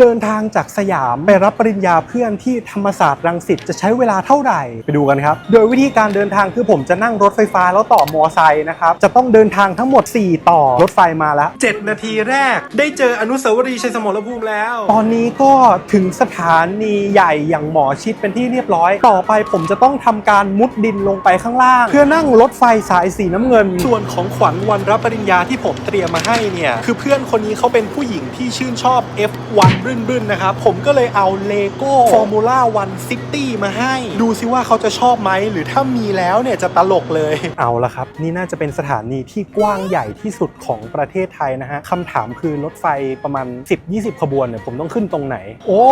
เดินทางจากสยามไปรับปริญญาเพื่อนที่ธรรมศาสตร์รังสิตจะใช้เวลาเท่าไหร่ไปดูกันครับ โดยวิธีการเดินทางคือผมจะนั่งรถไฟฟ้าแล้วต่อมอไซค์นะครับ จะต้องเดินทางทั้งหมด 4 ต่อรถไฟมาแล้ว 7 นาทีแรก ได้เจออนุสาวรีย์ชัยสมรภูมิแล้ว ตอนนี้ก็ถึงสถานีใหญ่อย่างหมอชิดเป็นที่เรียบร้อย ต่อไปผมจะต้องทำการมุดดินลงไปข้างล่าง เพื่อนั่งรถไฟสายสีน้ำเงิน ส่วนของขวัญวันรับปริญญาที่ผมเตรียมมาให้เนี่ยคือเพื่อนคนนี้เขาเป็นผู้หญิงที่ชื่นชอบ F1 รื่นๆนะครับ ผมก็เลยเอา Lego Formula One City มาให้ ดูซิว่าเขาจะชอบไหม หรือถ้ามีแล้วเนี่ยจะตลกเลย เอาละครับ นี่น่าจะเป็นสถานีที่กว้างใหญ่ที่สุดของประเทศไทยนะฮะคำถามคือรถไฟประมาณ 10-20 ขบวนเนี่ยผมต้องขึ้นตรงไหน โอ้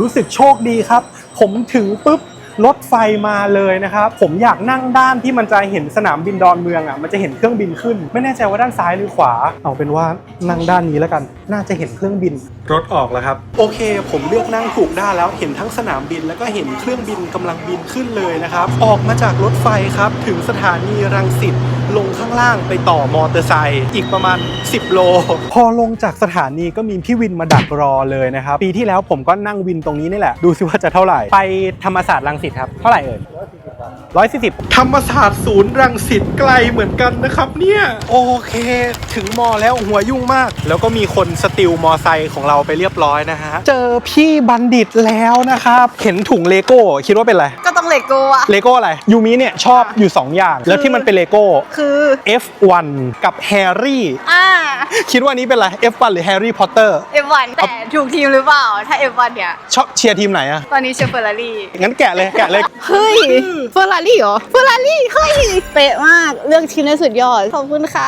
รู้สึกโชคดีครับ ผมถึงปุ๊บ รถไฟมาเลยนะครับ ผมอยากนั่งด้านที่มันจะเห็นสนามบินดอนเมืองอะมันจะเห็นเครื่องบินขึ้น ไม่แน่ใจว่าด้านซ้ายหรือขวา เอาเป็นว่านั่งด้านนี้แล้วกัน น่าจะเห็นเครื่องบิน รถออกแล้วครับ โอเค ผมเลือกนั่งถูกด้านแล้วเห็นทั้งสนามบินแล้วก็เห็นเครื่องบินกำลังบินขึ้นเลยนะครับ ออกมาจากรถไฟครับ ถึงสถานีรังสิตลงข้างล่างไปต่อมอเตอร์ไซค์อีกประมาณ 10 โล พอลงจากสถานีก็มีพี่วินมาดักรอเลยนะครับ ปีที่แล้วผมก็นั่งวินตรงนี้นี่แหละ ดูซิว่าจะเท่าไหร่ ไปธรรมศาสตร์รังสิตครับ เท่าไหร่เอ่ยร้อยสี่สิบธรรมศาสตร์ศูนย์รังสิตไกลเหมือนกันนะครับเนี่ยโอเค ถึงมอแล้วหัวยุ่งมาก แล้วก็มีคนสติลมอไซค์ของเราไปเรียบร้อยนะฮะ เจอพี่บัณฑิตแล้วนะครับ เห็นถุงเลโก้คิดว่าเป็นอะไรก็ต้อง เลโก้อะเลโก้อะไรยูมิเนี่ยชอบอยู่ 2 อย่าง แล้วที่มันเป็นเลโก้คือ F1 กับแฮร์รี่อ่าคิดว่านี้เป็นอะไร F1 หรือแฮร์รี่พอตเตอร์ F1 แต่ถูกทีมหรือเปล่า ถ้า F1 เนี่ยชอบเชียร์ทีมไหนอะตอนนี้เชียร์เฟอร์รารี่งั้นแกะเลยแกะเลยเฮ้ยเฟอร์รารี่เหรอเฟอร์รารี่เฮ้ยเป๊ะมากเลือกทีมได้สุดยอดขอบคุณค่ะ